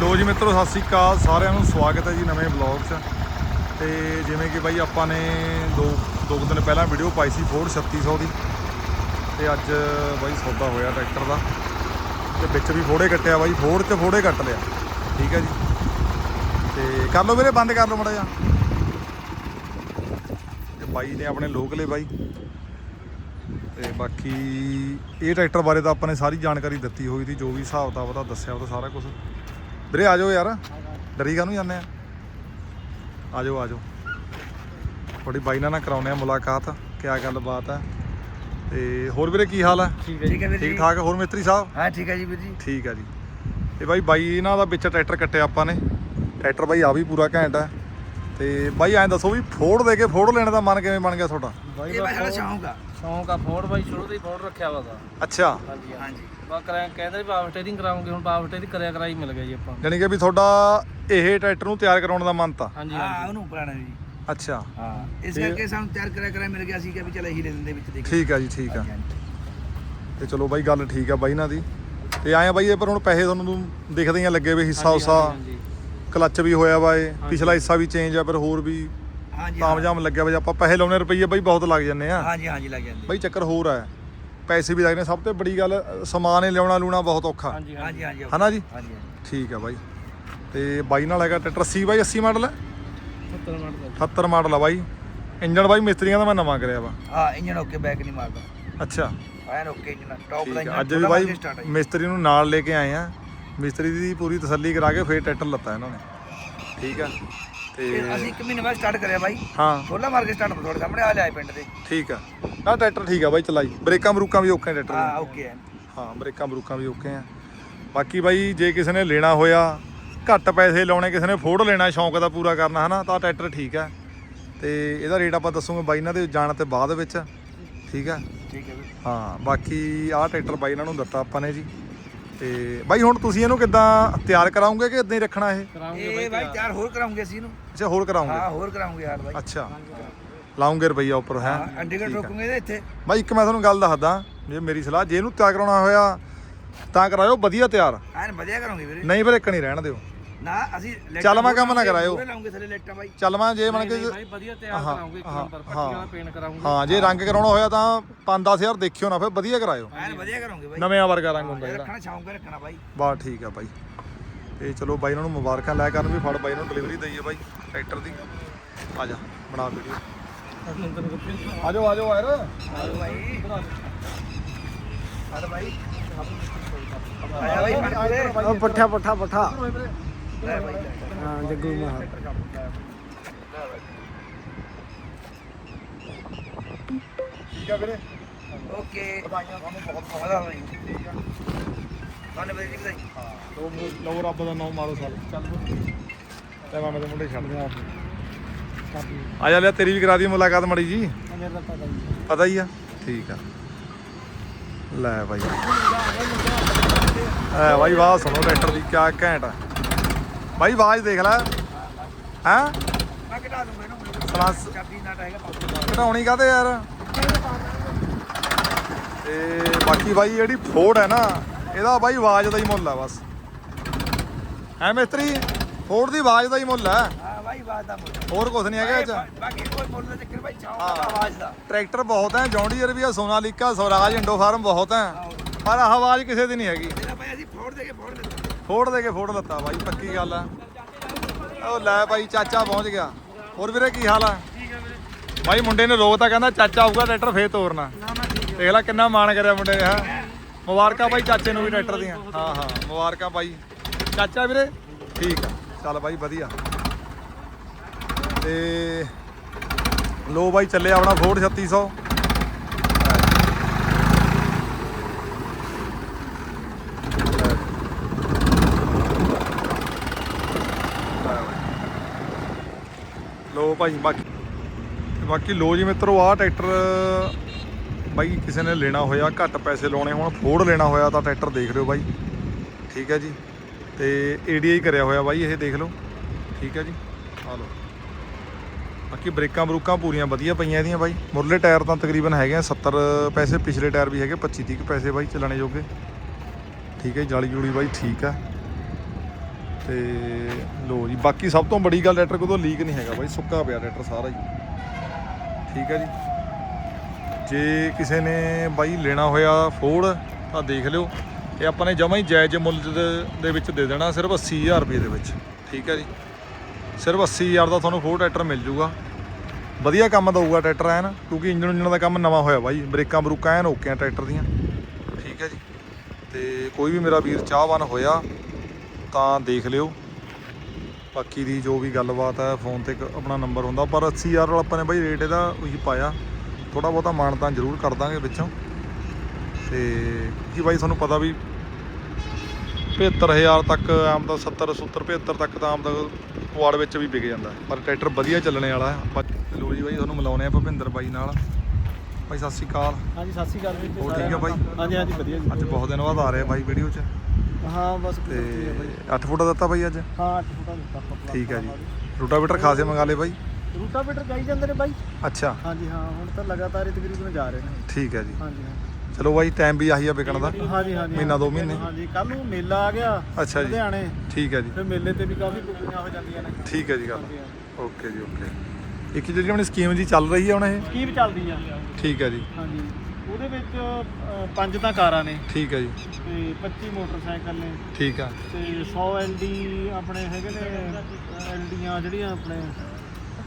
ਲੋ ਜੀ ਮਿੱਤਰੋ, ਸਤਿ ਸ੍ਰੀ ਅਕਾਲ। ਸਾਰਿਆਂ ਨੂੰ ਸਵਾਗਤ ਹੈ ਜੀ ਨਵੇਂ ਵਲੌਗ 'ਚ। ਤੇ ਜਿਵੇਂ ਕਿ ਬਾਈ, ਆਪਾਂ ਨੇ ਦੋ ਦੋ ਕੁ ਦਿਨ ਪਹਿਲਾਂ ਵੀਡੀਓ ਪਾਈ ਸੀ ਫੋਰਡ 3600 ਦੀ। ਤੇ ਅੱਜ ਬਾਈ, ਸੌਦਾ ਹੋਇਆ ਟਰੈਕਟਰ ਦਾ। ਤੇ ਵਿੱਚ ਵੀ ਫੋੜੇ ਕੱਟਿਆ ਬਾਈ ਫੋੜ 'ਚ ਫੋੜੇ ਕੱਟ ਲਿਆ। ਠੀਕ ਹੈ ਜੀ। ਤੇ ਕਰ ਲਓ ਵੀਰੇ, ਬੰਦ ਕਰ ਲਓ ਮੜਾ ਜਾ ਤੇ ਬਾਈ ਨੇ ਆਪਣੇ ਲੋਕਲੇ ਬਾਈ। ਤੇ ਬਾਕੀ ਇਹ ਟਰੈਕਟਰ ਬਾਰੇ ਤਾਂ ਆਪਾਂ ਨੇ ਸਾਰੀ ਜਾਣਕਾਰੀ ਦਿੱਤੀ ਹੋਈ ਸੀ, ਜੋ ਵੀ ਹਿਸਾਬ ਕਿਤਾਬ ਉਹਦਾ ਦੱਸਿਆ ਉਹਦਾ ਸਾਰਾ ਕੁਝ ਵੀਰੇ ਆ ਜਾਓ ਯਾਰ। ਡਰੀ ਕਾਹਨੂੰ ਜਾਂਦੇ ਆ? ਆ ਜਾਓ ਆ ਜਾਓ। ਥੋੜੀ ਬਾਈ ਨਾਲ ਨਾ ਕਰਾਉਨੇ ਆ ਮੁਲਾਕਾਤ। ਕਿਆ ਗੱਲਬਾਤ ਹੈ ਤੇ ਹੋਰ ਵੀਰੇ ਕੀ ਹਾਲ ਹੈ ਠੀਕ ਹੈ ਠੀਕ ਹੈ ਵੀਰ ਜੀ। ਠੀਕ ਠਾਕ ਹੋਰ ਮਿਸਤਰੀ ਸਾਹਿਬ? ਹਾਂ ਠੀਕ ਹੈ ਜੀ ਵੀਰ ਜੀ। ਠੀਕ ਹੈ ਜੀ। ਤੇ ਬਾਈ ਬਾਈ ਇਹਨਾਂ ਦਾ ਵਿੱਚ ਟਰੈਕਟਰ ਕੱਟਿਆ ਆਪਾਂ ਨੇ। ਟਰੈਕਟਰ ਬਾਈ ਆ ਵੀ ਪੂਰਾ ਘੈਂਟ ਹੈ ਤੇ ਬਾਈ ਐਂ ਦੱਸੋ ਵੀ ਫੋੜ ਦੇ ਕੇ ਫੋੜ ਲੈਣ ਦਾ ਮਨ ਕਿਵੇਂ ਬਣ ਗਿਆ ਤੁਹਾਡਾ? ਇਹ ਬਸ ਸਾਡਾ ਸ਼ੌਂਕ ਆ। ਸ਼ੌਂਕ ਆ ਫੋਰਡ ਬਾਈ ਸ਼ੁਰੂ ਤੋਂ ਹੀ ਫੋਰਡ ਰੱਖਿਆ ਵਾ ਦਾ ਅੱਛਾ। ਹਾਂਜੀ ਹਾਂਜੀ। ਬਾ ਕਰਾਂ ਕਹਿੰਦੇ ਵੀ ਪਾਵਰ ਸਟੇਰਿੰਗ ਕਰਾਉਂਗੇ ਹੁਣ ਪਾਵਰ ਸਟੇਰਿੰਗ ਕਰਿਆ ਕਰਾਈ ਮਿਲ ਗਿਆ ਜੀ ਆਪਾਂ ਜਾਣੀ ਕਿ ਵੀ ਤੁਹਾਡਾ ਇਹ ਟਰੈਕਟਰ ਨੂੰ ਤਿਆਰ ਕਰਾਉਣ ਦਾ ਮਨ ਤਾਂ? ਹਾਂਜੀ ਹਾਂ ਹਾਂਜੀ। ਉਹਨੂੰ ਪੁਰਾਣਾ ਜੀ। ਅੱਛਾ। ਹਾਂ ਇਸ ਤੇ- ਕਰਕੇ ਸਾਨੂੰ ਤਿਆਰ ਕਰਿਆ ਕਰਿਆ ਮਿਲ ਗਿਆ ਸੀ ਕਿ ਵੀ ਚਲ ਇਹੀ ਲੈ ਲੈਂਦੇ ਵਿੱਚ ਦੇਖ। ਠੀਕ ਆ ਜੀ ਠੀਕ ਆ। ਤੇ ਚਲੋ ਬਾਈ ਗੱਲ ਠੀਕ ਆ ਬਾਈ ਇਹਨਾਂ ਦੀ। ਤੇ ਆਏ ਆ ਬਾਈ ਇਹ ਪਰ ਹੁਣ ਪੈਸੇ ਤੁਹਾਨੂੰ ਦਿਖਦੇ ਹੀ ਆ ਲੱਗੇ ਵੇ ਹਿੱਸਾ ਉਸਾ ਹਾਂਜੀ ਕਲੱਚ ਵੀ ਹੋਇਆ ਵਾ ਇਹ। ਪਿਛਲਾ ਹਿੱਸਾ ਵੀ ਚੇਂਜ ਆ ਪਰ ਹੋਰ ਵੀ ਹਾਂਜੀ। ਤਾਮਜਾਮ ਲੱਗਿਆ ਜੇ ਆਪਾਂ ਪੈਸੇ ਲਾਉਣੇ ਰੁਪਈਏ ਬਾਈ ਬਹੁਤ ਲੱਗ ਜਾਂਦੇ ਆ। ਹਾਂਜੀ ਹਾਂਜੀ ਲੱਗ ਜਾਂਦੇ। ਬਾਈ ਚੱਕਰ ਹੋਰ ਆ। ਪੈਸੇ ਵੀ ਲੱਗਦੇ ਸਭ ਤੋਂ ਬੜੀ ਗੱਲ ਸਮਾਨ ਹੀ ਲਿਆਉਣਾ ਲੂਣਾ ਬਹੁਤ ਔਖਾ। ਹਾਂਜੀ ਹਾਂਜੀ। ਹਾਂਜੀ ਹਨਾ ਜੀ? ਹਾਂਜੀ ਠੀਕ ਆ ਬਾਈ। ਤੇ ਬਾਈ ਨਾਲ ਹੈਗਾ ਟਰੈਕਟਰ 80 ਬਾਈ 80 ਮਾਡਲ? ਹੈ 70 ਮਿੰਟ ਦਾ। 70 ਮਾਡਲ ਆ ਬਾਈ। ਇੰਜਣ ਬਾਈ ਮਿਸਤਰੀਆਂ ਦਾ ਮੈਂ ਨਵਾਂ ਕਰਿਆ ਵਾ। ਹਾਂ ਇੰਜਨ ਓਕੇ ਬੈਕ ਨਹੀਂ ਮਾਰਦਾ। ਅੱਛਾ। ਐਨ ਓਕੇ ਇੰਜਨ ਟੌਪ ਦਾ ਅੱਜ ਵੀ ਬਾਈ ਮਿਸਤਰੀ ਨੂੰ ਨਾਲ ਲੈ ਕੇ ਆਏ ਆ। ਮਿਸਤਰੀ ਦੀ ਪੂਰੀ ਤਸੱਲੀ ਕਰਾ ਕੇ ਫੇਰ ਟਰੈਕਟਰ ਲੱਤਾ ਇਹਨਾਂ ਨੇ। ਠੀਕ ਆ। ਤੇ ਅਸੀਂ ਇੱਕ ਮਹੀਨੇ ਬਾਅਦ ਸਟਾਰਟ ਕਰਿਆ ਬਾਈ। ਹਾਂ। ਥੋੜਾ ਮਾਰ ਕੇ ਸਟਾਰਟ ਤੁਹਾਡੇ ਸਾਹਮਣੇ ਆ ਲਿਆ ਪਿੰਡ ਦੇ। ਠੀਕ ਆ। ਨਾ ਟਰੈਕਟਰ ਠੀਕ ਆ ਬਾਈ ਚਲਾਈ। ਬ੍ਰੇਕਾਂ ਬਰੂਕਾਂ ਵੀ ਓਕੇ ਟਰੈਕਟਰ ਹਾਂ ਓਕੇ ਹੈ ਹਾਂ ਬ੍ਰੇਕਾਂ ਬਰੂਕਾਂ ਵੀ ਓਕੇ ਆ ਬਾਕੀ ਬਾਈ ਜੇ ਕਿਸੇ ਨੇ ਲੈਣਾ ਹੋਇਆ ਘੱਟ ਪੈਸੇ ਲਾਉਣੇ ਕਿਸੇ ਨੇ ਫੋੜ ਲੈਣਾ ਸ਼ੌਂਕ ਦਾ ਪੂਰਾ ਕਰਨਾ ਹਨਾ ਤਾਂ ਟਰੈਕਟਰ ਠੀਕ ਆ। ਤੇ ਇਹਦਾ ਰੇਟ ਆਪਾਂ ਦੱਸੂਗੇ ਬਾਈ ਇਹਨਾਂ ਦੇ ਜਾਣ ਤੇ ਬਾਅਦ ਵਿੱਚ। ਠੀਕ ਆ? ਠੀਕ ਹੈ ਹਾਂ ਬਾਕੀ ਆਹ ਟਰੈਕਟਰ ਬਾਈ ਇਹਨਾਂ ਨੂੰ ਦਿੱਤਾ ਆਪਾਂ ਨੇ ਜੀ। ਤੇ ਬਾਈ ਹੁਣ ਤੁਸੀਂ ਇਹਨੂੰ ਕਿੱਦਾਂ ਤਿਆਰ ਕਰਾਉਂਗੇ ਕਿ ਇਦਾਂ ਹੀ ਰੱਖਣਾ ਇਹ? ਕਰਾਉਂਗੇ ਇਹ ਬਾਈ ਤਿਆਰ। ਹੋਰ ਕਰਾਉਂਗੇ ਅਸੀਂ ਇਹਨੂੰ। ਅੱਛਾ ਹੋਰ ਕਰਾਉਂਗੇ? ਹਾਂ ਹੋਰ ਕਰਾਉਂਗੇ ਯਾਰ ਬਾਈ। ਅੱਛਾ। ਲਾਉਂਗੇ ਰੁਪਈਆ ਉੱਪਰ ਹੈ? ਹਾਂ ਅੰਡੀਗੜ ਰੋਕੂਗੇ ਇਹਦੇ ਇੱਥੇ। ਬਾਈ ਇੱਕ ਮੈਂ ਤੁਹਾਨੂੰ ਗੱਲ ਦੱਸਦਾ ਜੇ ਮੇਰੀ ਸਲਾਹ ਜੇ ਇਹਨੂੰ ਤਿਆਰ ਕਰਾਉਣਾ ਹੋਇਆ ਤਾਂ ਕਰਾਇਓ ਵਧੀਆ ਤਿਆਰ। ਐਨ ਵਧੀਆ ਕਰਾਂਗੇ ਵੀਰੇ। ਨਹੀਂ ਫਿਰ ਇੱਕ ਨਹੀਂ ਰਹਿਣ ਦਿਓ। ਨਾ ਅਸੀਂ ਲੈਟਾਂ ਚੱਲ ਮੈਂ ਕੰਮ ਨਾ ਪੂਰੇ ਕਰਾਇਓ। ਲਾਉਂਗੇ ਥੱਲੇ ਲੈਟਾਂ ਬਾਈ। ਚੱਲ ਮੈਂ ਜੇ ਮੰਨ ਕੇ ਭਾਈ ਵਧੀਆ ਤਿਆਰ ਹਾਂ, ਕਰਾਉਂਗੇ ਇੱਕ ਨੰਬਰ ਪੱਟੀ ਹਾਂ। ਵਾਲਾ ਪੇਂਟ ਕਰਾਉਂਗੇ। ਹਾਂ ਜੇ ਰੰਗ ਕਰਾਉਣਾ ਹੋਇਆ ਤਾਂ 5-10000 ਦੇਖਿਓ ਨਾ ਫਿਰ ਵਧੀਆ ਕਰਾਇਓ। ਐਨ ਵਧੀਆ ਕਰਾਂਗੇ ਬਾਈ। ਨਵੇਂ ਵਰਗਾ ਰੰਗ ਹੁੰਦਾ ਜਿਹੜਾ। ਰੱਖਣਾ ਸ਼ੌਂਕ ਰੱਖਣਾ ਬਾਈ। ਬਾ ਠੀਕ ਆ ਬਾਈ। ਤੇ ਚਲੋ ਬਾਈ ਇਹਨਾਂ ਨੂੰ ਮੁਬਾਰਕਾਂ ਲੈ ਕਰਨ ਵੀ ਫੜ ਬਾਈ ਨੂੰ ਡਿਲੀਵਰੀ ਦਈਏ ਬਾਈ ਟਰੈਕਟਰ ਦੀ। ਆ ਜਾ ਬਣਾ ਵੀਡੀਓ ਆ ਜਾਓ ਆ ਜਾਓ ਯਾਰ ਬਾਈ। ਆਲੋ ਬਾਈ ਆਇਆ ਬਾਈ ਪੂਰੇ ਪੱਠਾ ਪੱਠਾ ਪੱਠਾ। ਬਾਈ ਹਾਂ ਜੱਗੂ ਮਹਾ। ਠੀਕ ਆ ਵੀਰੇ? ਓਕੇ। ਵਧਾਈਆਂ ਤੁਹਾਨੂੰ ਬਹੁਤ ਬਹੁਤ ਆਦਾ ਬਾਈ ਤੁਹਾਨੂੰ ਬਾਈ ਜੀ ਬਾਈ ਲਓ ਲਓ ਰੱਬ ਦਾ ਨਾਮ ਮਾਰੋ ਸਾਰੇ ਚੱਲ ਤੇ ਮਾਮੇ ਦੇ ਮੁੰਡੇ ਛੱਡ ਦਿਆਂ ਆ ਜਾ ਲਿਆ ਤੇਰੀ ਵੀ ਕਰਾ ਦੀ ਮੁਲਾਕਾਤ ਮੜੀ ਜੀ। ਦਾ ਪਤਾ ਹੀ ਆ। ਠੀਕ ਆ। ਲੈ ਬਾਈ। ਐ ਵਾਹ ਸੁਣੋ ਟਰੈਕਟਰ ਦੀ ਕਿਆ ਘੈਂਟ ਆ। ਬਾਈ ਆਵਾਜ਼ ਦੇਖ ਲੈ। ਹੈਂ? ਮੈਂ ਕਿਟਾ ਦੂੰਗਾ ਇਹਨੂੰ ਸਲਾਸ ਚਾਬੀ ਨਾ ਟਾਏਗਾ ਘਟਾਉਣੀ ਕਾਤੇ ਯਾਰ? ਤੇ ਬਾਕੀ ਬਾਈ ਜਿਹੜੀ ਫੋੜ ਹੈ ਨਾ ਇਹਦਾ ਬਾਈ ਆਵਾਜ਼ ਦਾ ਹੀ ਮੁੱਲ ਆ ਬਸ। ਐ ਮਿਸਤਰੀ? ਫੋੜ ਦੀ ਆਵਾਜ਼ ਦਾ ਹੀ ਮੁੱਲ ਹੈ ਹਾਂ ਬਾਈ ਬਾਤ ਦਾ ਮੁੱਲ ਹੋਰ ਕੁਝ ਨਹੀਂ ਹੈਗਾ ਇਹ ਚ? ਬਾਕੀ ਕੋਈ ਮੁੱਲ ਦਾ ਚੱਕਰ ਬਾਈ ਚਾਹ ਹਾਂ। ਦਾ ਆਵਾਜ਼ ਦਾ। ਟਰੈਕਟਰ ਬਹੁਤ ਹੈ ਜੌਂਡੀਅਰ ਵੀ ਆ ਸੋਨਾਲੀਕਾ ਸਵਰਾਜ ਇੰਡੋ ਫਾਰਮ ਬਹੁਤ ਹੈ। ਪਰ ਆਹ ਆਵਾਜ਼ ਕਿਸੇ ਦੀ ਨਹੀਂ ਹੈਗੀ। ਤੇਰਾ ਬਾਈ ਅਸੀਂ ਫੋੜ ਦੇ ਕੇ ਫੋੜ ਦਿੱਤਾ ਫੋੜ ਦੇ ਕੇ ਫੋੜ ਦਿੱਤਾ ਬਾਈ, ਪੱਕੀ ਗੱਲ ਆ। ਉਹ ਲੈ ਬਾਈ, ਚਾਚਾ ਪਹੁੰਚ ਗਿਆ। ਹੋਰ ਵੀਰੇ ਕੀ ਹਾਲ ਆ? ਬਾਈ ਮੁੰਡੇ ਨੇ ਰੋਕ ਤਾਂ ਕਹਿੰਦਾ ਚਾਚਾ ਆਊਗਾ, ਟਰੈਕਟਰ ਫੇਰ ਤੋਰਨਾ। ਦੇਖ ਲੈ ਕਿੰਨਾ ਮਾਣ ਕਰਿਆ ਮੁੰਡੇ ਨੇ, ਹਾਂ। ਮੁਬਾਰਕਾਂ ਬਾਈ ਚਾਚੇ ਨੂੰ ਵੀ ਟਰੈਕਟਰ ਦੀਆਂ। ਹਾਂ ਹਾਂ, ਮੁਬਾਰਕਾਂ ਬਾਈ। ਚਾਚਾ ਵੀਰੇ? ਠੀਕ ਆ। ਚੱਲ ਬਾਈ, ਵਧੀਆ। ਤੇ ਲੋ ਬਾਈ, ਚੱਲੇ ਆਪਣਾ ਫੋਰਡ 3600 ਲੋ ਭਾਈ ਬਾਕੀ ਤੇ ਬਾਕੀ ਲੋ ਜੀ ਮਿੱਤਰੋ ਆਹ ਟਰੈਕਟਰ ਬਾਈ ਕਿਸੇ ਨੇ ਲੈਣਾ ਹੋਇਆ ਘੱਟ ਪੈਸੇ ਲਾਉਣੇ ਹੁਣ ਫੋੜ ਲੈਣਾ ਹੋਇਆ ਤਾਂ ਟਰੈਕਟਰ ਦੇਖ ਲਿਓ ਬਾਈ। ਠੀਕ ਹੈ ਜੀ। ਤੇ ਏਡੀਆਈ ਕਰਿਆ ਹੋਇਆ ਬਾਈ ਇਹ ਦੇਖ ਲਓ। ਠੀਕ ਹੈ ਜੀ। ਆ ਲਓ। ਬਾਕੀ ਬ੍ਰੇਕਾਂ ਬਰੂਕਾਂ ਪੂਰੀਆਂ ਵਧੀਆ ਪਈਆਂ ਇਹਦੀਆਂ ਬਾਈ। ਮੁਰਲੇ ਟਾਇਰ ਤਾਂ ਤਕਰੀਬਨ ਹੈਗੇ ਆ 70 ਪੈਸੇ ਪਿਛਲੇ ਟਾਇਰ ਵੀ ਹੈਗੇ 25 30 ਪੈਸੇ ਬਾਈ ਚਲਾਣੇ ਜੋਗੇ। ਠੀਕ ਹੈ ਜੀ, ਜਾਲੀ ਜੂਲੀ ਬਾਈ ਠੀਕ ਆ ਤੇ ਲੋ ਜੀ, ਬਾਕੀ ਸਭ ਤੋਂ ਬੜੀ ਗੱਲ ਟਰੈਕਟਰ ਕੋਲ ਲੀਕ ਨਹੀਂ ਹੈਗਾ ਬਾਈ, ਸੁੱਕਾ ਪਿਆ ਟਰੈਕਟਰ ਸਾਰਾ ਜੀ ਠੀਕ ਹੈ ਜੀ। ਜੇ ਕਿਸੇ ਨੇ ਬਾਈ ਲੈਣਾ ਹੋਇਆ ਫੋੜ ਤਾਂ ਦੇਖ ਲਿਓ। ਇਹ ਆਪਾਂ ਨੇ ਜਮਾਂ ਹੀ ਜਾਇਜ਼ ਮੁੱਲ ਦੇ- ਵਿੱਚ ਦੇ ਦੇਣਾ, ਸਿਰਫ 80000 ਰੁਪਏ ਦੇ ਵਿੱਚ। ਠੀਕ ਹੈ ਜੀ। ਸਿਰਫ 80000 ਦਾ ਤੁਹਾਨੂੰ ਫੋਰਡ ਟਰੈਕਟਰ ਮਿਲ ਜੂਗਾ। ਵਧੀਆ ਕੰਮ ਦਊਗਾ ਟਰੈਕਟਰ ਐਨ, ਕਿਉਂਕਿ ਇੰਜਨ ਇੰਜਨ ਦਾ ਕੰਮ ਨਵਾਂ ਹੋਇਆ ਬਾਈ। ਬ੍ਰੇਕਾਂ ਬਰੂਕਾਂ ਐਨ ਓਕੇ ਆ ਟਰੈਕਟਰ ਦੀਆਂ। ਠੀਕ ਹੈ ਜੀ। ਤੇ ਕੋਈ ਵੀ ਮੇਰਾ ਵੀਰ ਚਾਹਵਾਨ ਹੋਇਆ ਤਾਂ ਦੇਖ ਲਿਓ। ਬਾਕੀ ਦੀ ਜੋ ਵੀ ਗੱਲਬਾਤ ਹੈ ਫੋਨ ਤੇ ਆਪਣਾ ਨੰਬਰ ਹੁੰਦਾ ਪਰ 80000 ਵਾਲਾ ਆਪਾਂ ਨੇ ਬਾਈ ਰੇਟ ਇਹਦਾ ਉਹੀ ਪਾਇਆ। ਥੋੜਾ ਬਹੁਤਾ ਮਾਨਤਾਨ ਜ਼ਰੂਰ ਕਰ ਦਾਂਗੇ ਵਿੱਚੋਂ। ਤੇ ਕੀ ਬਾਈ ਤੁਹਾਨੂੰ ਪਤਾ ਵੀ 75000 ਤੱਕ ਆਮ ਤਾਂ 70 70 75 ਤੱਕ ਤਾਂ ਆਮ ਤਾਂ ਕੁਆੜ ਵਿੱਚ ਵੀ ਵਿਕ ਜਾਂਦਾ ਹੈ। ਪਰ ਟਰੈਕਟਰ ਵਧੀਆ ਚੱਲਣੇ ਵਾਲਾ ਹੈ। ਆਪਾਂ ਲੋ ਜੀ ਬਾਈ ਤੁਹਾਨੂੰ ਮਿਲਾਉਣੇ ਆ ਭੁਪਿੰਦਰ ਬਾਈ ਨਾਲ। ਬਾਈ ਸਤਿ ਸ਼੍ਰੀ ਅਕਾਲ। ਹਾਂਜੀ ਸਤਿ ਸ਼੍ਰੀ ਅਕਾਲ ਵੀਰ ਜੀ ਹੋਰ ਠੀਕ ਆ ਬਾਈ? ਹਾਂਜੀ ਹਾਂਜੀ ਵਧੀਆ ਜੀ ਅੱਜ ਬਹੁਤ ਦਿਨ ਬਾਅਦ ਆ ਰਿਹਾ ਬਾਈ ਵੀਡੀਓ 'ਚ। ਹਾਂ ਬਸ ਤੇ 8 ਫੁੱਟ ਦਿੱਤਾ ਬਾਈ ਅੱਜ? ਹਾਂ 8 ਫੁੱਟਾ ਦਿੱਤਾ ਆਪਾਂ ਠੀਕ ਹੈ ਜੀ। ਰੋਟਾਵੇਟਰ ਖਾਸੇ ਮੰਗਾ ਲਏ ਬਾਈ? ਰੂਟਾਵੇਟਰ ਜਾਈ ਜਾਂਦੇ ਨੇ ਬਾਈ। ਅੱਛਾ। ਹਾਂਜੀ ਹਾਂ ਹੁਣ ਤਾਂ ਲਗਾਤਾਰ ਹੀ ਤਕਰੀਬਨ ਜਾ ਰਹੇ ਨੇ। ਠੀਕ ਹੈ ਜੀ। ਹਾਂਜੀ ਹਾਂ। ਚਲੋ ਬਾਈ ਟਾਈਮ ਵੀ ਆਹੀ ਆ ਵਿਕਣ ਦਾ। ਹਾਂਜੀ ਹਾਂਜੀ ਮਹੀਨਾ, ਦੋ ਮਹੀਨੇ। ਹਾਂਜੀ ਕੱਲ ਨੂੰ ਮੇਲਾ ਆ ਗਿਆ ਅੱਛਾ ਜੀ। ਲੁਧਿਆਣੇ। ਠੀਕ ਹੈ ਜੀ। ਫਿਰ ਮੇਲੇ ਤੇ ਵੀ ਕਾਫੀ ਬੁਕਿੰਗਾਂ ਹੋ ਜਾਂਦੀਆਂ ਨੇ। ਠੀਕ ਹੈ ਜੀ ਗੱਲ। ਓਕੇ ਜੀ ਓਕੇ। ਇੱਕ ਜਿਹੜੀ ਆਪਣੀ ਸਕੀਮ ਜੀ ਚੱਲ ਰਹੀ ਹੈ ਹੁਣ ਇਹ? ਸਕੀਮ ਚੱਲਦੀ ਆ। ਠੀਕ ਹੈ ਜੀ। ਹਾਂਜੀ। ਉਹਦੇ ਵਿੱਚ ਅ, ਪੰਜ ਤਾਂ ਕਾਰਾਂ ਨੇ। ਠੀਕ ਹੈ ਜੀ। ਤੇ 25 ਮੋਟਰਸਾਈਕਲ ਨੇ। ਠੀਕ ਆ। ਤੇ 100 ਐਲਡੀ ਆਪਣੇ ਹੈਗੇ ਨੇ ਐਲਡੀਆਂ ਜਿਹੜੀਆਂ ਆਪਣੇ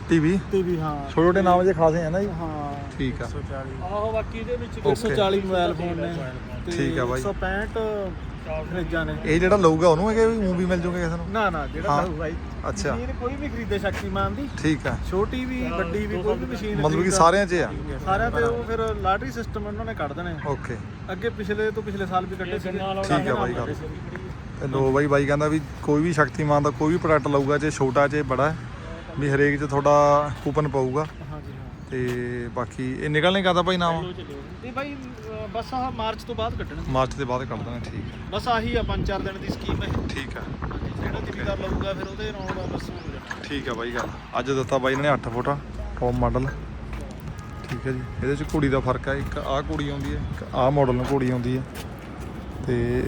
ਟੀਵੀ? ਟੀਵੀ ਹਾਂ। ਛੋਟੇ ਛੋਟੇ ਨਾਮ ਜੇ ਖਾਸੇ ਹੈ ਨਾ ਜੀ। ਹਾਂ। ਠੀਕ ਆ। ਆਹੋ ਬਾਕੀ ਇਹਦੇ ਵਿੱਚ Okay. 140 ਮੋਬਾਈਲ ਫੋਨ ਨੇ। ਤੇ ਠੀਕ ਆ ਬਾਈ। 165 ਨੇ। ਇਹ ਜਿਹੜਾ ਲਊਗਾ ਉਹਨੂੰ ਹੈਗਾ ਵੀ ਊਂ ਵੀ ਮਿਲ ਜੂਗਾ ਕਿਸੇ ਨੂੰ? ਨਾ ਨਾ ਜਿਹੜਾ ਹਾਂ। ਲਊ ਬਾਈ ਅੱਛਾ। ਮਸ਼ੀਨ ਕੋਈ ਵੀ ਖਰੀਦੇ ਸ਼ਕਤੀਮਾਨ ਦੀ। ਠੀਕ ਆ ਛੋਟੀ ਵੀ ਵੱਡੀ ਵੀ ਕੋਈ ਵੀ ਮਸ਼ੀਨ ਮਤਲਬ ਕਿ ਸਾਰਿਆਂ 'ਚ ਆ। ਸਾਰਿਆਂ ਤੇ ਉਹ ਫਿਰ ਲਾਟਰੀ ਸਿਸਟਮ ਉਹਨਾਂ ਨੇ ਕੱਢ ਦੇਣੇ। ਓਕੇ। ਅੱਗੇ ਪਿਛਲੇ ਤੋਂ ਪਿਛਲੇ ਸਾਲ ਵੀ ਕੱਢੇ ਸੀ ਠੀਕ ਆ ਬਾਈ ਗੱਲ। ਤੇ ਲੋ ਬਾਈ ਬਾਈ ਕਹਿੰਦਾ ਵੀ ਕੋਈ ਵੀ ਸ਼ਕਤੀਮਾਨ ਦਾ ਕੋਈ ਵੀ ਪ੍ਰੋਡਕਟ ਲਊਗਾ ਜੇ ਛੋਟਾ ਜੇ ਬੜਾ ਵੀ ਹਰੇਕ 'ਚ ਤੁਹਾਡਾ ਕੂਪਨ ਪਊਗਾ। ਤੇ ਬਾਕੀ ਇਹ ਨਿਕਲਣੇ ਕਹਦਾ ਭਾਈ ਨਾਮ? ਇਹ ਬਾਈ ਬਸ ਆਹ ਮਾਰਚ ਤੋਂ ਬਾਅਦ ਕੱਢਣਗੇ ਮਾਰਚ ਦੇ ਬਾਅਦ ਕੱਢ ਦੇਣਾ ਠੀਕ ਹੈ। ਬਸ ਆਹੀ ਆ ਪੰਜ ਚਾਰ ਦਿਨ ਦੀ ਸਕੀਮ ਹੈ। ਠੀਕ ਹਾਂਜੀ ਜਿਹੜਾ ਜ਼ਿਮੀਦਾਰ ਲਊਗਾ ਫਿਰ ਉਹਦੇ ਨਾਲ ਦਾ ਬਸ ਹੋ ਜਾਣਾ। ਠੀਕ ਆ ਬਾਈ ਗੱਲ। ਅੱਜ ਦਿੱਤਾ ਬਾਈ ਇਹਨਾਂ ਨੇ 8 ਫੁੱਟ ਟੌਪ ਮਾਡਲ ਠੀਕ ਹੈ ਜੀ। ਇਹਦੇ ਚ ਘੋੜੀ ਦਾ ਫ਼ਰਕ ਹੈ ਇੱਕ ਆਹ ਘੋੜੀ ਆਉਂਦੀ ਹੈ ਇੱਕ ਆਹ ਮਾਡਲ ਨੂੰ ਘੋੜੀ ਆਉਂਦੀ ਹੈ। ਤੇ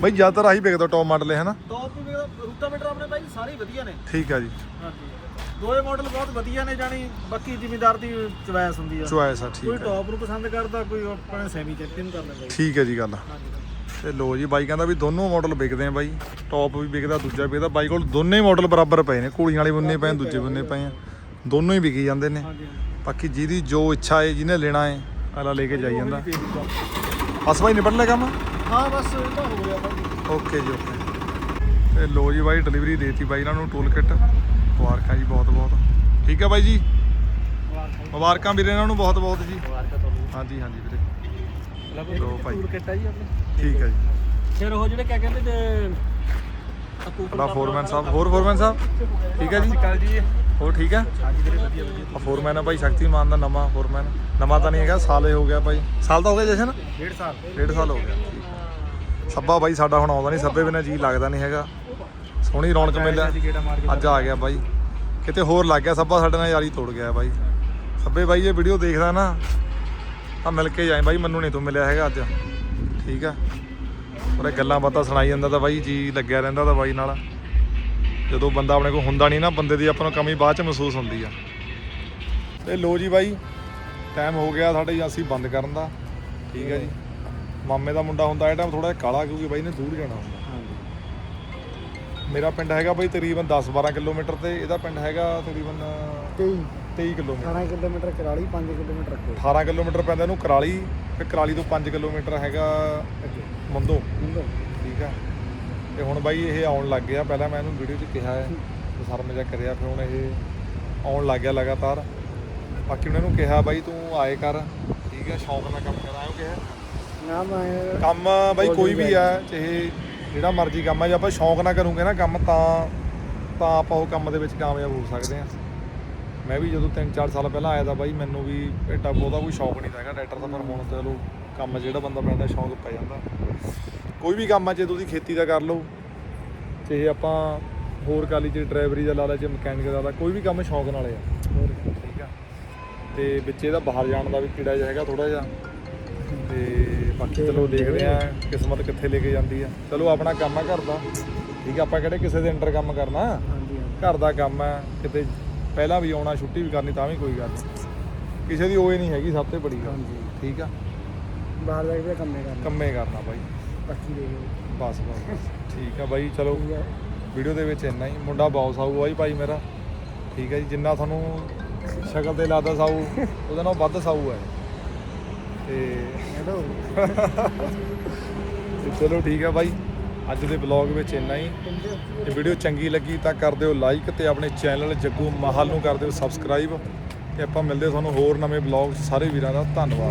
ਬਾਈ ਜ਼ਿਆਦਾਤਰ ਆਹੀ ਵਿਕਦਾ ਟੌਪ ਮਾਡਲ ਹੈ ਹਨਾ ਟੌਪ ਵੀ ਰੂਟਾਵੇਟਰ ਆਪਣੇ ਬਾਈ ਸਾਰੇ ਹੀ ਵਧੀਆ ਨੇ। ਠੀਕ ਆ ਜੀ। ਹਾਂਜੀ। ਦੋਏ ਮਾਡਲ ਬਹੁਤ ਵਧੀਆ ਨੇ ਜਾਣੀ ਬਾਕੀ ਜ਼ਿਮੀਦਾਰ ਦੀ ਚੁਆਇਸ ਹੁੰਦੀ ਆ। ਚੁਆਇਸ ਆ ਕੋਈ ਠੀਕ ਆ। ਟੌਪ ਨੂੰ ਪਸੰਦ ਕਰਦਾ ਕੋਈ ਆਪਣੇ ਸੈਮੀ ਚੈਂਪੀਅਨ ਕਰ ਲੈਂਦਾ ਜੀ। ਠੀਕ ਹੈ ਜੀ ਗੱਲ। ਹਾਂਜੀ ਤੇ ਲੋ ਜੀ ਬਾਈ ਕਹਿੰਦਾ ਵੀ ਦੋਨੋਂ ਮਾਡਲ ਵਿਕਦੇ ਆ ਬਾਈ। ਟੌਪ ਵੀ ਵਿਕਦਾ ਦੂਜਾ ਵੀ ਵਿਕਦਾ। ਬਾਈ ਕੋਲ ਦੋਨੇ ਮਾਡਲ ਬਰਾਬਰ ਪਏ ਨੇ। ਘੋੜੀਆਂ ਵਾਲੇ ਬੰਨੇ ਪਏ ਨੇ ਦੂਜੇ ਬੰਨੇ ਪਏ ਆ। ਦੋਨੋਂ ਹੀ ਵਿਕੀ ਜਾਂਦੇ ਨੇ। ਹਾਂਜੀ ਬਾਕੀ ਜਿਹਦੀ ਜੋ ਇੱਛਾ ਹੈ ਜਿਹਨੇ ਲੈਣਾ ਹੈ ਅਗਲਾ ਲੈ ਕੇ ਜਾਈ ਜਾਂਦਾ। ਬਸ ਬਾਈ ਨਿਬੜ ਲਿਆ ਕੰਮ? ਹਾਂ ਬਸ ਇਹ ਤਾਂ ਹੋ ਗਿਆ ਬਾਈ। ਓਕੇ ਜੀ ਓਕੇ ਤੇ ਲੋ ਜੀ ਬਾਈ ਡਿਲੀਵਰੀ ਦੇਤੀ ਬਾਈ ਇਹਨਾਂ ਨੂੰ ਟੂਲ ਕਿੱਟ ਮੁਬਾਰਕਾਂ ਜੀ ਬਹੁਤ ਬਹੁਤ। ਠੀਕ ਹੈ ਬਾਈ ਜੀ? ਮੁਬਾਰਕਾਂ ਵੀਰੇ ਇਹਨਾਂ ਨੂੰ ਬਹੁਤ ਬਹੁਤ ਜੀ। ਹਾਂਜੀ ਹਾਂਜੀ ਵੀਰੇ। ਲੋ ਭਾਈ। ਆਪਣੇ ਠੀਕ ਹੈ ਜੀ। ਫਿਰ ਉਹ ਜਿਹੜੇ ਕਿਆ ਕਹਿੰਦੇ ਤੇ ਸਾਡਾ ਫੋਰਮੈਨ ਸਾਹਿਬ ਹੋਰ ਫੋਰਮੈਨ ਸਾਹਿਬ? ਠੀਕ ਹੈ ਜੀ। ਕੱਲ ਜੀ। ਹੋਰ ਠੀਕ ਹੈ? ਹਾਂਜੀ ਵੀਰੇ ਵਧੀਆ ਵਧੀਆ। ਆ ਫੋਰਮੈਨ ਆ ਭਾਈ ਸ਼ਕਤੀਮਾਨ ਦਾ ਨਵਾਂ ਫੋਰਮੈਨ। ਨਵਾਂ ਤਾਂ ਨਹੀਂ ਹੈਗਾ ਸਾਲ ਹੀ ਹੋ ਗਿਆ ਭਾਈ। ਸਾਲ ਤਾਂ ਹੋ ਗਿਆ ਜਸ਼ਨ? ਡੇਢ ਸਾਲ। ਡੇਢ ਸਾਲ ਹੋ ਗਿਆ। ਸੱਬਾ ਬਾਈ ਸਾਡਾ ਹੁਣ ਆਉਂਦਾ ਨਹੀਂ ਸੱਬੇ ਬਿਨਾਂ ਜੀ ਲੱਗਦਾ ਨਹੀਂ ਹੈਗਾ। ਸੋਹਣੀ ਰੌਣਕ ਮੇਲਾ। ਅੱਜ ਆ ਗਿਆ ਬਾਈ। ਕਿਤੇ ਹੋਰ ਲੱਗ ਗਿਆ ਸੱਬਾ ਸਾਡੇ ਨਾਲ ਯਾਰੀ ਤੋੜ ਗਿਆ ਬਾਈ। ਸੱਬੇ ਬਾਈ ਇਹ ਵੀਡੀਓ ਦੇਖਦਾ ਨਾ ਤਾਂ ਮਿਲ ਕੇ ਜਾਏ। ਬਾਈ ਮੈਨੂੰ ਨਹੀਂ ਤੂੰ ਮਿਲਿਆ ਹੈਗਾ ਅੱਜ। ਠੀਕ ਆ। ਉਹਰੇ ਗੱਲਾਂ ਬਾਤਾਂ ਸੁਣਾਈ ਜਾਂਦਾ ਤਾਂ ਬਾਈ ਜੀ ਲੱਗਿਆ ਰਹਿੰਦਾ ਤਾਂ ਬਾਈ ਨਾਲ। ਜਦੋਂ ਬੰਦਾ ਆਪਣੇ ਕੋਲ ਹੁੰਦਾ ਨਹੀਂ ਨਾ ਬੰਦੇ ਦੀ ਆਪਾਂ ਨੂੰ ਕਮੀ ਬਾਅਦ ਚ ਮਹਿਸੂਸ ਹੁੰਦੀ ਆ। ਤੇ ਲੋ ਜੀ ਬਾਈ ਟਾਈਮ ਹੋ ਗਿਆ ਸਾਡੇ ਏਜੰਸੀ ਬੰਦ ਕਰਨ ਦਾ। ਠੀਕ ਹੈ ਜੀ। ਮਾਮੇ ਦਾ ਮੁੰਡਾ ਹੁੰਦਾ ਇਹ ਟਾਈਮ ਥੋੜਾ ਜਿਹਾ ਕਾਲਾ ਕਿਉਂਕਿ ਬਾਈ ਨੇ ਦੂਰ ਜਾਣਾ ਹੁੰਦਾ। ਮੇਰਾ ਪਿੰਡ ਹੈਗਾ ਬਾਈ ਤਕਰੀਬਨ 10-12 ਕਿਲੋਮੀਟਰ ਤੇ ਇਹਦਾ ਪਿੰਡ ਹੈਗਾ ਤਕਰੀਬਨ 23 23 ਕਿਲੋਮੀਟਰ। 18 ਕਿਲੋਮੀਟਰ ਕਰਾਲੀ 5 ਕਿਲੋਮੀਟਰ ਅੱਗੇ। 18 ਕਿਲੋਮੀਟਰ ਪੈਂਦਾ ਇਹਨੂੰ ਕਰਾਲੀ ਤੇ ਕਰਾਲੀ ਤੋਂ 5 ਕਿਲੋਮੀਟਰ ਹੈਗਾ ਮੰਦੋ। ਠੀਕ ਆ। ਤੇ ਹੁਣ ਬਾਈ ਇਹ ਆਉਣ ਲੱਗ ਗਿਆ ਪਹਿਲਾਂ ਮੈਂ ਇਹਨੂੰ ਵੀਡੀਓ 'ਚ ਕਿਹਾ ਹੈ ਤੇ ਸ਼ਰਮ ਜਿਹਾ ਕਰਿਆ ਫਿਰ ਹੁਣ ਇਹ ਆਉਣ ਲੱਗ ਗਿਆ ਲਗਾਤਾਰ। ਬਾਕੀ ਉਹਨਾਂ ਨੂੰ ਕਿਹਾ ਬਾਈ ਤੂੰ ਆਏ ਕਰ ਠੀਕ ਹੈ ਸ਼ੌਂਕ ਨਾਲ ਕੰਮ ਕਰਾਇਓ ਕਿਹਾ? ਨਾ ਮੈਂ ਕੰਮ ਬਾਈ ਕੋਈ ਵੀ ਆ ਚਾਹੇ ਜਿਹੜਾ ਮਰਜ਼ੀ ਕੰਮ ਹੈ ਜੇ ਆਪਾਂ ਸ਼ੌਂਕ ਨਾਲ ਕਰੂਗੇ ਨਾ ਕੰਮ, ਤਾਂ ਤਾਂ ਆਪਾਂ ਉਹ ਕੰਮ ਦੇ ਵਿੱਚ ਕਾਮਯਾਬ ਹੋ ਸਕਦੇ ਆ ਮੈਂ ਵੀ ਜਦੋਂ 3-4 ਸਾਲ ਪਹਿਲਾਂ ਆਇਆ ਤਾਂ ਬਾਈ, ਮੈਨੂੰ ਵੀ ਏਡਾ ਬਹੁਤਾ ਕੋਈ ਸ਼ੌਂਕ ਨਹੀਂ ਹੈਗਾ। ਟਰੈਕਟਰ ਦਾ ਪਰ ਹੁਣ ਚਲੋ ਕੰਮ ਜਿਹੜਾ ਬੰਦਾ ਪੈਂਦਾ ਸ਼ੌਂਕ ਪੈ ਜਾਂਦਾ। ਕੋਈ ਵੀ ਕੰਮ ਆ, ਜੇ ਤੁਸੀਂ ਖੇਤੀ ਦਾ ਕਰ ਲਓ, ਚਾਹੇ ਆਪਾਂ ਹੋਰ ਕਾਲੀ ਚ ਡਰਾਈਵਰੀ ਦਾ ਲਾ ਲਾ ਜੇ ਮਕੈਨਿਕ ਦਾ ਲਾ ਕੋਈ ਵੀ ਕੰਮ ਸ਼ੌਂਕ ਨਾਲ ਆ। ਠੀਕ ਆ। ਤੇ ਵਿੱਚ ਇਹਦਾ ਬਾਹਰ ਜਾਣ ਦਾ ਵੀ ਕੀੜਾ ਜਿਹਾ ਹੈਗਾ ਥੋੜਾ ਜਿਹਾ। ਤੇ ਬਾਕੀ ਚਲੋ ਦੇਖਦੇ ਆ ਕਿਸਮਤ ਕਿੱਥੇ ਲੈ ਕੇ ਜਾਂਦੀ ਆ। ਚਲੋ ਆਪਣਾ ਕੰਮ ਆ ਘਰ ਦਾ। ਠੀਕ ਆ ਆਪਾਂ ਕਿਹੜੇ ਕਿਸੇ ਦੇ ਅੰਡਰ ਕੰਮ ਕਰਨਾ? ਹਾਂਜੀ ਘਰ ਦਾ ਕੰਮ ਹੈ ਕਿਤੇ ਪਹਿਲਾਂ ਵੀ ਆਉਣਾ ਛੁੱਟੀ ਵੀ ਕਰਨੀ ਤਾਂ ਵੀ ਕੋਈ ਗੱਲ ਨਹੀਂ। ਕਿਸੇ ਦੀ ਓਏ ਨਹੀਂ ਹੈਗੀ ਸਭ ਤੋਂ ਬੜੀ ਗੱਲ। ਹਾਂਜੀ। ਠੀਕ ਆ? ਬਾਹਰ ਜਾ ਕੇ ਕੰਮੇ ਕਰਨਾ। ਕੰਮੇ ਕਰਨਾ ਬਾਈ। ਬਾਕੀ ਦੇ ਬਸ ਬਸ ਠੀਕ ਆ ਬਾਈ ਚਲੋ। ਵੀਡੀਓ ਦੇ ਵਿੱਚ ਇੰਨਾ ਹੀ। ਮੁੰਡਾ ਬਹੁਤ ਸਾਊ ਆ ਜੀ ਭਾਈ ਮੇਰਾ। ਠੀਕ ਹੈ ਜੀ ਜਿੰਨਾ ਤੁਹਾਨੂੰ ਸ਼ਕਲ ਤੇ ਲੱਗਦਾ ਸਾਊ ਉਹਦੇ ਨਾਲੋਂ ਵੱਧ ਸਾਊ ਹੈ ਤੇ ਹੈਲੋ ਤੇ ਚਲੋ ਠੀਕ ਆ ਬਾਈ। ਅੱਜ ਦੇ ਵਲੌਗ ਵਿੱਚ ਇੰਨਾ ਹੀ। ਇਹ ਵੀਡੀਓ ਚੰਗੀ ਲੱਗੀ ਤਾਂ ਕਰ ਦਿਓ ਲਾਈਕ ਤੇ ਆਪਣੇ ਚੈਨਲ ਜੱਗੂ ਮਾਹਲ ਨੂੰ ਕਰ ਦਿਓ ਸਬਸਕ੍ਰਾਈਬ ਤੇ ਆਪਾਂ ਮਿਲਦੇ ਤੁਹਾਨੂੰ ਹੋਰ ਨਵੇਂ ਵਲੌਗ ਸਾਰੇ ਵੀਰਾਂ ਦਾ ਧੰਨਵਾਦ।